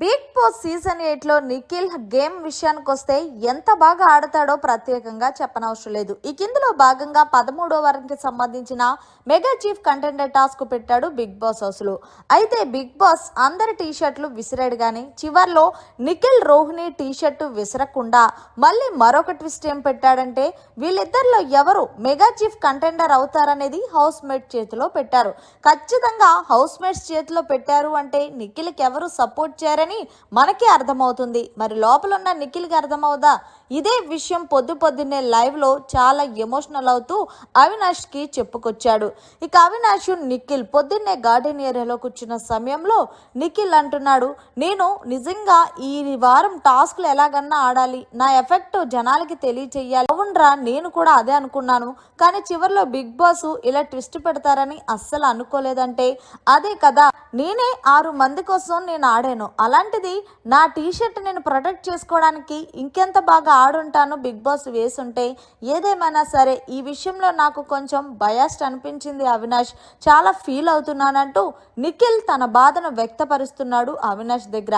Big boss season ఎయిట్లో Nikhil game విషయానికి వస్తే ఎంత బాగా ఆడతాడో ప్రత్యేకంగా చెప్పనవసరం లేదు. ఈ కిందలో భాగంగా పదమూడో వారానికి సంబంధించిన మెగా చీఫ్ కంటెండర్ టాస్క్ పెట్టాడు బిగ్ బాస్ హౌస్లో అయితే బిగ్ బాస్ అందరి టీ షర్ట్లు విసిరాడు కానీ చివర్లో నిఖిల్ రోహిణి టీషర్టు విసరకుండా మళ్ళీ మరొక ట్విస్ట్ ఏం పెట్టాడంటే వీళ్ళిద్దరిలో ఎవరు మెగా చీఫ్ కంటెండర్ అవుతారనేది హౌస్ మేట్ చేతిలో పెట్టారు. ఖచ్చితంగా హౌస్ మేట్స్ చేతిలో పెట్టారు అంటే నిఖిల్కి ఎవరు సపోర్ట్ కాదని మనకే అర్థమవుతుంది. మరి లోపల ఉన్న నిఖిల్కి అర్థమవుదా? ఇదే విషయం పొద్దు పొద్దున్నే లైవ్లో చాలా ఎమోషనల్ అవుతూ అవినాష్కి చెప్పుకొచ్చాడు. ఇక అవినాష్ నిఖిల్ పొద్దున్నే గార్డెన్ ఏరియాలో కూర్చున్న సమయంలో నిఖిల్ అంటున్నాడు నేను నిజంగా ఈ వారం టాస్క్లు ఎలాగన్నా ఆడాలి. నా ఎఫెక్ట్ జనాలకి తెలియచేయాలి. అవునరా నేను కూడా అదే అనుకున్నాను. కానీ చివరిలో బిగ్ బాస్ ఇలా ట్విస్ట్ పెడతారని అస్సలు అనుకోలేదంటే అదే కదా నేనే ఆరు మంది కోసం నేను ఆడాను. అలాంటిది నా టీషర్ట్ నేను ప్రొటెక్ట్ చేసుకోవడానికి ఇంకెంత బాగా ఆడుంటాను బిగ్ బాస్ వేసుంటే ఏదేమైనా సరే ఈ విషయంలో నాకు కొంచెం బయాస్ట్ అనిపించింది అవినాష్. చాలా ఫీల్ అవుతున్నానంటూ నిఖిల్ తన బాధను వ్యక్తపరుస్తున్నాడు అవినాష్ దగ్గర.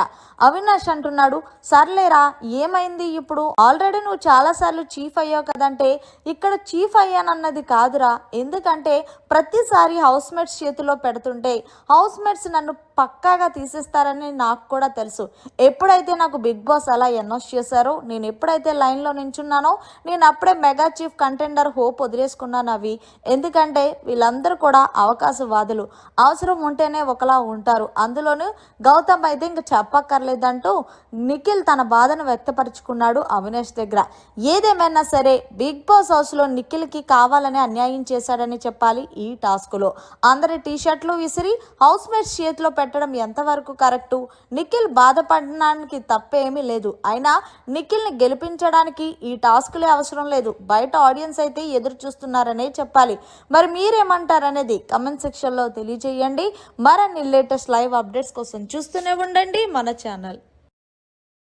అవినాష్ అంటున్నాడు సర్లేరా ఏమైంది ఇప్పుడు? ఆల్రెడీ నువ్వు చాలాసార్లు చీఫ్ అయ్యావు కదంటే ఇక్కడ చీఫ్ అయ్యానన్నది కాదురా. ఎందుకంటే ప్రతిసారి హౌస్ మేట్స్ చేతిలో పెడుతుంటే హౌస్ మేట్స్ నన్ను పక్కాగా తీసేస్తారని నాకు కూడా తెలుసు. ఎప్పుడైతే నాకు బిగ్ బాస్ అలా అనౌన్స్ చేశారో నేను ఎప్పుడైతే లైన్లో నించున్నానో నేను అప్పుడే మెగా చీఫ్ కంటెండర్ హోప్ వదిలేసుకున్నాను అవి. ఎందుకంటే వీళ్ళందరూ కూడా అవకాశవాదులు. అవసరం ఉంటేనే ఒకలా ఉంటారు. అందులోనూ గౌతమ్ అయితే ఇంక చెప్పక్కర్లేదంటూ నిఖిల్ తన బాధను వ్యక్తపరుచుకున్నాడు అవినాష్ దగ్గర. ఏదేమైనా సరే బిగ్ బాస్ హౌస్లో నిఖిల్కి కావాలని అన్యాయం చేశాడని చెప్పాలి ఈ టాస్క్లో. అందరి టీ షర్ట్లు విసిరి హౌస్ మేట్స్ చేతిలో పెట్టడం ఎంతవరకు కరెక్టు? నిఖిల్ బాధపడడానికి తప్పేమీ లేదు. అయినా నిఖిల్ని గెలిపించడానికి ఈ టాస్క్లే అవసరం లేదు. బయట ఆడియన్స్ అయితే ఎదురు చూస్తున్నారనే చెప్పాలి. మరి మీరేమంటారనేది కమెంట్ సెక్షన్లో తెలియజేయండి. మరిన్ని లేటెస్ట్ లైవ్ అప్డేట్స్ కోసం చూస్తూనే ఉండండి మన ఛానల్.